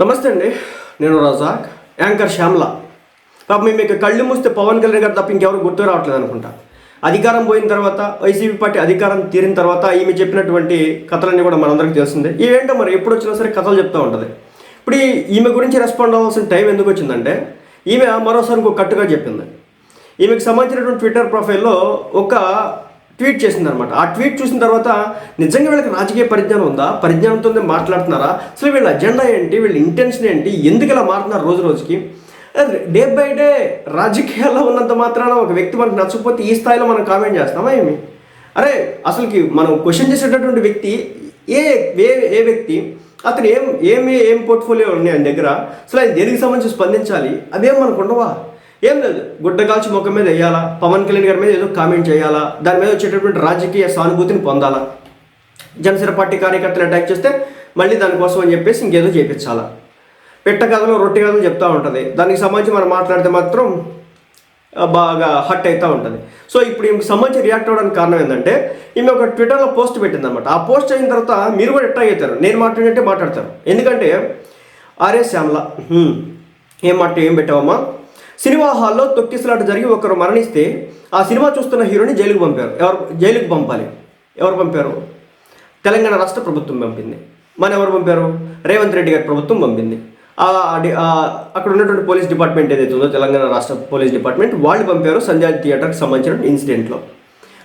నమస్తే అండి. నేను రజాక్ యాంకర్ శ్యామ్లా. పాప మేము ఇక కళ్ళు మూస్తే పవన్ కళ్యాణ్ గారు తప్ప ఇంకెవరు గుర్తు రావట్లేదు అనుకుంటా. అధికారం పోయిన తర్వాత వైసీపీ పార్టీ అధికారం తీరిన తర్వాత ఈమె చెప్పినటువంటి కథలన్నీ కూడా మనందరికీ తెలిసిందే ఏంటో మరి ఎప్పుడు వచ్చినా సరే కథలు చెప్తూ ఉంటుంది. ఇప్పుడు ఈమె గురించి రెస్పాండ్ అవ్వాల్సిన టైం ఎందుకు వచ్చిందంటే ఈమె మరోసారి ఇంకో కట్టుగా చెప్పింది. ఈమెకు సంబంధించినటువంటి ట్విట్టర్ ప్రొఫైల్లో ఒక ట్వీట్ చేసిందనమాట ఆ ట్వీట్ చూసిన తర్వాత నిజంగా వీళ్ళకి రాజకీయ పరిజ్ఞానం ఉందా? పరిజ్ఞానంతో మాట్లాడుతున్నారా? అసలు వీళ్ళ అజెండా ఏంటి? వీళ్ళ ఇంటెన్షన్ ఏంటి? ఎందుకు ఇలా మారుతున్నారు రోజు రోజుకి? డే బై డే రాజకీయాల్లో ఉన్నంత మాత్రాన ఒక వ్యక్తి మనకు నచ్చకపోతే ఈ స్థాయిలో మనం కామెంట్ చేస్తామా ఏమి? అరే అసలుకి మనం క్వశ్చన్ చేసేటటువంటి వ్యక్తి ఏ ఏ ఏ వ్యక్తి అతను ఏం ఏమి ఏం పోర్ట్ఫోలియో ఉన్నాయి ఆయన దగ్గర? అసలు ఆయన దేనికి సంబంధించి స్పందించాలి? అదేం మనకు ఉండవా? ఏం లేదు. గుడ్డ కాల్చి ముఖం మీద వేయాలా? పవన్ కళ్యాణ్ గారి మీద ఏదో కామెంట్ చేయాలా? దాని మీద వచ్చేటటువంటి రాజకీయ సానుభూతిని పొందాలా? జనసేన పార్టీ కార్యకర్తలు అటాక్ చేస్తే మళ్ళీ దానికోసం అని చెప్పేసి ఇంకేదో చేపించాలా? పెట్ట రొట్టె కథలు చెప్తూ ఉంటుంది. దానికి సంబంధించి మనం మాట్లాడితే మాత్రం బాగా హట్ అవుతూ ఉంటుంది. సో ఇప్పుడు ఈమెకు సంబంధించి రియాక్ట్ అవ్వడానికి కారణం ఏంటంటే ఈమె ఒక ట్విట్టర్లో పోస్ట్ పెట్టింది అనమాట ఆ పోస్ట్ అయిన తర్వాత మీరు కూడా ఎట్టా అవుతారు. నేను మాట్లాడినట్టే మాట్లాడతారు. ఎందుకంటే ఆర్ఏ శ్యామ్ల ఏం మాట ఏం పెట్టావమ్మా? సినిమా హాల్లో తొక్కిసలాట జరిగి ఒకరు మరణిస్తే ఆ సినిమా చూస్తున్న హీరోని జైలుకు పంపారు. ఎవరు జైలుకు పంపాలి. ఎవరు పంపారు? తెలంగాణ రాష్ట్ర ప్రభుత్వం పంపింది. మన ఎవరు పంపారు? రేవంత్ రెడ్డి గారి ప్రభుత్వం పంపింది. అక్కడ ఉన్నటువంటి పోలీస్ డిపార్ట్మెంట్ ఏదైతే ఉందో తెలంగాణ రాష్ట్ర పోలీస్ డిపార్ట్మెంట్ వాళ్ళు పంపారు సంధ్యా థియేటర్కి సంబంధించిన ఇన్సిడెంట్లో.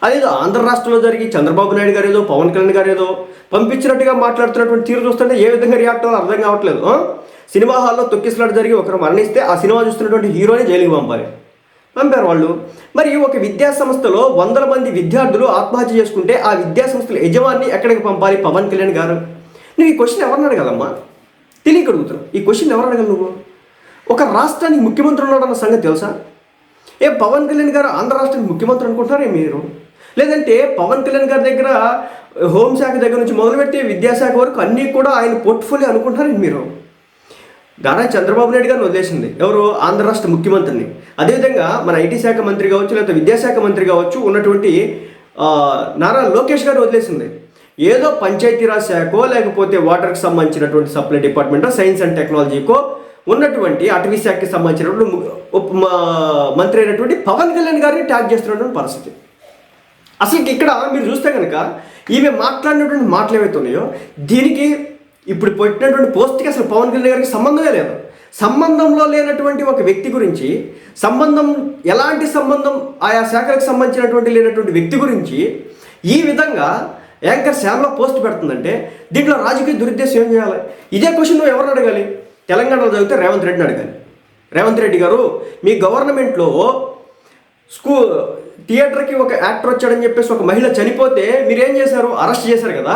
అదేదో ఆంధ్ర రాష్ట్రంలో జరిగి చంద్రబాబు నాయుడు గారు ఏదో పవన్ కళ్యాణ్ గారు ఏదో పంపించినట్టుగా మాట్లాడుతున్నటువంటి తీరు చూస్తుంటే ఏ విధంగా రియాక్ట్ అవ్వాలో అర్థం కావట్లేదు సినిమా హాల్లో తొక్కిసలాట జరిగి ఒకరు మరణిస్తే ఆ సినిమా చూస్తున్నటువంటి హీరోని జైలుకి పంపాలి. పంపారు వాళ్ళు. మరి ఒక విద్యా సంస్థలో వందల మంది విద్యార్థులు ఆత్మహత్య చేసుకుంటే ఆ విద్యా సంస్థల యజమాని ఎక్కడికి పంపాలి పవన్ కళ్యాణ్ గారు? నువ్వు ఈ క్వశ్చన్ ఎవరిని అడగాలమ్మా తెలియక అడుగుతున్నావు ఈ క్వశ్చన్ ఎవరు అడగలు నువ్వు? ఒక రాష్ట్రానికి ముఖ్యమంత్రి ఉన్నాడన్న సంగతి తెలుసా? ఏ పవన్ కళ్యాణ్ గారు ఆంధ్ర రాష్ట్రానికి ముఖ్యమంత్రి అనుకుంటున్నారే మీరు? లేదంటే పవన్ కళ్యాణ్ గారి దగ్గర హోంశాఖ దగ్గర నుంచి మొదలుపెట్టి విద్యాశాఖ వరకు అన్నీ కూడా ఆయన పోర్ట్ఫోలియో అనుకుంటారండి మీరు? నారా చంద్రబాబు నాయుడు గారిని వదిలేసింది. ఎవరు? ఆంధ్ర రాష్ట్ర ముఖ్యమంత్రిని. అదేవిధంగా మన ఐటీ శాఖ మంత్రి కావచ్చు లేకపోతే విద్యాశాఖ మంత్రి కావచ్చు ఉన్నటువంటి నారా లోకేష్ గారిని వదిలేసింది. ఏదో పంచాయతీరాజ్ శాఖో లేకపోతే వాటర్కి సంబంధించినటువంటి సప్లై డిపార్ట్మెంటో సైన్స్ అండ్ టెక్నాలజీకో ఉన్నటువంటి అటవీ శాఖకి సంబంధించినటువంటి ఉప- మా- మంత్రి అయినటువంటి పవన్ కళ్యాణ్ గారిని ట్యాగ్ చేస్తున్నటువంటి పరిస్థితి. అసలు ఇక్కడ మీరు చూస్తే కనుక ఈమె మాట్లాడినటువంటి మాటలు ఏవైతే ఉన్నాయో దీనికి ఇప్పుడు పెట్టినటువంటి పోస్ట్కి అసలు పవన్ కళ్యాణ్ గారికి సంబంధమే లేదు. సంబంధంలో లేనటువంటి ఒక వ్యక్తి గురించి సంబంధం ఎలాంటి సంబంధం ఆయా శాఖలకు సంబంధించినటువంటి లేనటువంటి వ్యక్తి గురించి ఈ విధంగా యాంకర్ శ్యామ్లో పోస్ట్ పెడుతుందంటే దీంట్లో రాజకీయ దురుద్దేశం ఏం చేయాలి? ఇదే క్వశ్చన్ నువ్వు ఎవరిని అడగాలి? తెలంగాణలో చదివితే రేవంత్ రెడ్డిని అడగాలి. రేవంత్ రెడ్డి గారు మీ గవర్నమెంట్లో స్కూ థియేటర్కి ఒక యాక్టర్ వచ్చాడని చెప్పేసి ఒక మహిళ చనిపోతే మీరేం చేశారు? అరెస్ట్ చేశారు కదా.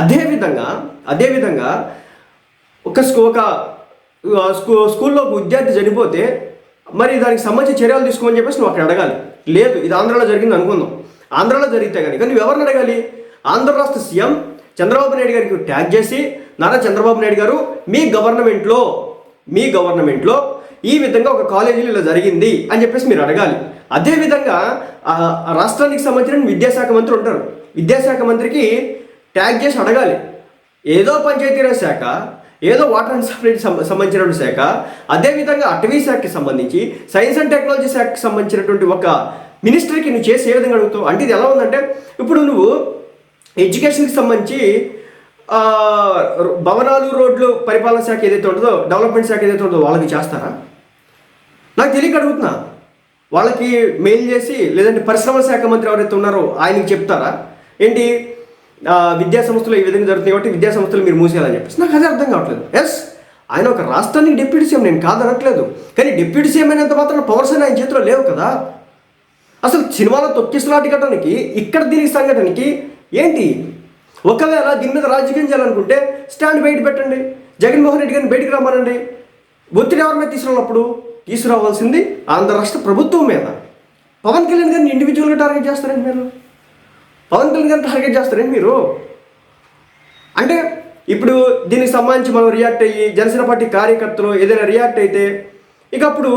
అదేవిధంగా అదేవిధంగా ఒక స్కూ ఒక స్కూ స్కూల్లో ఒక విద్యార్థి చనిపోతే మరి దానికి సంబంధించి చర్యలు తీసుకోమని చెప్పేసి నువ్వు అక్కడ అడగాలి. లేదు ఇది ఆంధ్రాలో జరిగింది అనుకుందాం. ఆంధ్రాలో జరిగితే కనుక నువ్వు ఎవరిని అడగాలి? ఆంధ్ర రాష్ట్ర సీఎం చంద్రబాబు నాయుడు గారికి ట్యాగ్ చేసి నారా చంద్రబాబు నాయుడు గారు మీ గవర్నమెంట్లో మీ గవర్నమెంట్లో ఈ విధంగా ఒక కాలేజీలో ఇలా జరిగింది అని చెప్పేసి మీరు అడగాలి. అదేవిధంగా రాష్ట్రానికి సంబంధించిన విద్యాశాఖ మంత్రి ఉంటారు. విద్యాశాఖ మంత్రికి ట్యాగ్ చేసి అడగాలి. ఏదో పంచాయతీరాజ్ శాఖ ఏదో వాటర్ అండ్ సప్లైకి సంబంధించినటువంటి శాఖ అదేవిధంగా అటవీ శాఖకి సంబంధించి సైన్స్ అండ్ టెక్నాలజీ శాఖకి సంబంధించినటువంటి ఒక మినిస్టర్కి నువ్వు చేసి ఏ విధంగా అడుగుతావు? అంటే ఇది ఎలా ఉందంటే ఇప్పుడు నువ్వు ఎడ్యుకేషన్కి సంబంధించి భవనాలు రోడ్లు పరిపాలన శాఖ ఏదైతే ఉంటుందో డెవలప్మెంట్ శాఖ ఏదైతే ఉంటుందో వాళ్ళకి చేస్తారా? నాకు తెలియక అడుగుతున్నా. వాళ్ళకి మెయిల్ చేసి లేదంటే పరిశ్రమల శాఖ మంత్రి ఎవరైతే ఉన్నారో ఆయనకి చెప్తారా? ఏంటి? విద్యా సంస్థలు ఈ విధంగా జరుగుతాయి కాబట్టి విద్యా సంస్థలు మీరు మూసేయాలని చెప్పేసి. నాకు అదే అర్థం కావట్లేదు. ఎస్ ఆయన ఒక రాష్ట్రానికి డిప్యూటీ సీఎం నేను కాదనట్లేదు. కానీ డిప్యూటీ సీఎం అయినంత మాత్రం పవర్స్ అని ఆయన చేతిలో లేవు కదా. అసలు సినిమాలో తొక్కిసలాటి ఘటనకి ఇక్కడ దీనికి సంఘటనకి ఏంటి? ఒకవేళ దీని మీద రాజకీయం చేయాలనుకుంటే స్టాండ్ బయట పెట్టండి. జగన్మోహన్ రెడ్డి గారిని బయటికి రమ్మనండి. ఒత్తిడి ఎవరి మీద తీసుకున్నప్పుడు తీసుకురావాల్సింది ఆంధ్ర రాష్ట్ర ప్రభుత్వం మీద. పవన్ కళ్యాణ్ గారిని ఇండివిజువల్గా టార్గెట్ చేస్తారండి మీరు? పవన్ కళ్యాణ్ గారిని టార్గెట్ చేస్తారండి మీరు? అంటే ఇప్పుడు దీనికి సంబంధించి మనం రియాక్ట్ అయ్యి జనసేన పార్టీ కార్యకర్తలు ఏదైనా రియాక్ట్ అయితే ఇక అప్పుడు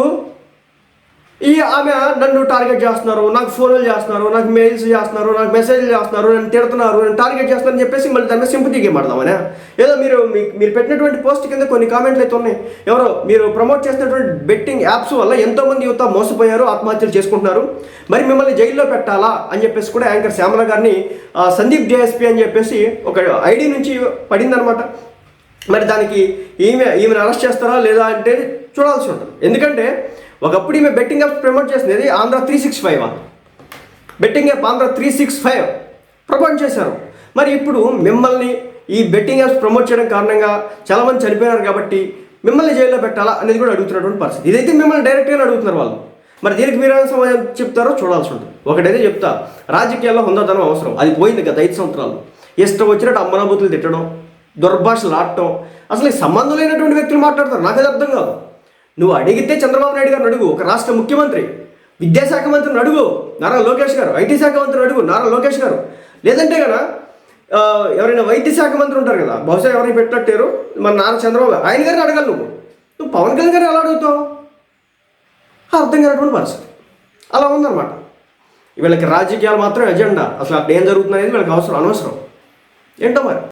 ఈ ఆమె నన్ను టార్గెట్ చేస్తున్నారు నాకు ఫోన్లు చేస్తున్నారు నాకు మెయిల్స్ చేస్తున్నారు నాకు మెసేజ్లు చేస్తున్నారు నన్ను తిడుతున్నారు నేను టార్గెట్ చేస్తున్నారని చెప్పేసి మళ్ళీ దాని మీద సింపతి గేమ్ ఆడదామనే? ఏదో మీరు మీరు పెట్టినటువంటి పోస్ట్ కింద కొన్ని కామెంట్లు అయితే ఉన్నాయి. ఎవరో మీరు ప్రమోట్ చేసినటువంటి బెట్టింగ్ యాప్స్ వల్ల ఎంతోమంది యువత మోసపోయారు ఆత్మహత్యలు చేసుకుంటున్నారు. మరి మిమ్మల్ని జైల్లో పెట్టాలా అని చెప్పేసి కూడా యాంకర్ శ్యామల గారిని సందీప్ జేఎస్పీ అని చెప్పేసి ఒక ఐడి నుంచి పడిందనమాట మరి దానికి ఈమె ఈమెను అరెస్ట్ చేస్తారా లేదా అంటే చూడాల్సి ఉంటుంది. ఎందుకంటే ఒకప్పుడు ఈమె బెట్టింగ్ యాప్స్ ప్రమోట్ చేసినది Andhra three six five betting app Andhra three six five promote చేశారు. మరి ఇప్పుడు మిమ్మల్ని ఈ బెట్టింగ్ యాప్స్ ప్రమోట్ చేయడం కారణంగా చాలామంది చనిపోయినారు కాబట్టి మిమ్మల్ని జైల్లో పెట్టాలా అనేది కూడా అడుగుతున్నటువంటి పరిస్థితి. ఇదైతే మిమ్మల్ని డైరెక్ట్గానే అడుగుతున్నారు వాళ్ళు. మరి దీనికి మీరు ఏమైనా సమాధానం చెప్తారో చూడాల్సి ఉంటుంది. ఒకటైతే చెప్తా రాజకీయాల్లో హుందాతనం అవసరం. అది పోయింది గత ఐదు సంవత్సరాలు. ఇష్టం వచ్చినట్టు అమ్మనాబూతులు తిట్టడం దుర్భాషలు ఆడటం అసలు సంబంధం లేనటువంటి వ్యక్తులు మాట్లాడతారు. నాకు అది అర్థం కాదు. నువ్వు అడిగితే చంద్రబాబు నాయుడు గారిని అడుగు ఒక రాష్ట్ర ముఖ్యమంత్రి. విద్యాశాఖ మంత్రిని అడుగు నారా లోకేష్ గారు. ఐటీ శాఖ మంత్రిని అడుగు నారా లోకేష్ గారు. లేదంటే కదా ఎవరైనా వైద్య శాఖ మంత్రి ఉంటారు కదా బహుశా ఎవరైనా పెట్టట్టారు మన నాన్న చంద్రబాబు ఆయన గారిని అడగాలి నువ్వు. నువ్వు పవన్ కళ్యాణ్ గారిని ఎలా అడుగుతావు? అర్థం కానటువంటి పరిస్థితి. అలా ఉందన్నమాట. వీళ్ళకి రాజకీయాలు మాత్రం ఎజెండా అసలు అక్కడ ఏం జరుగుతుంది అనేది వీళ్ళకి అవసరం అనవసరం. ఏంటో మరి?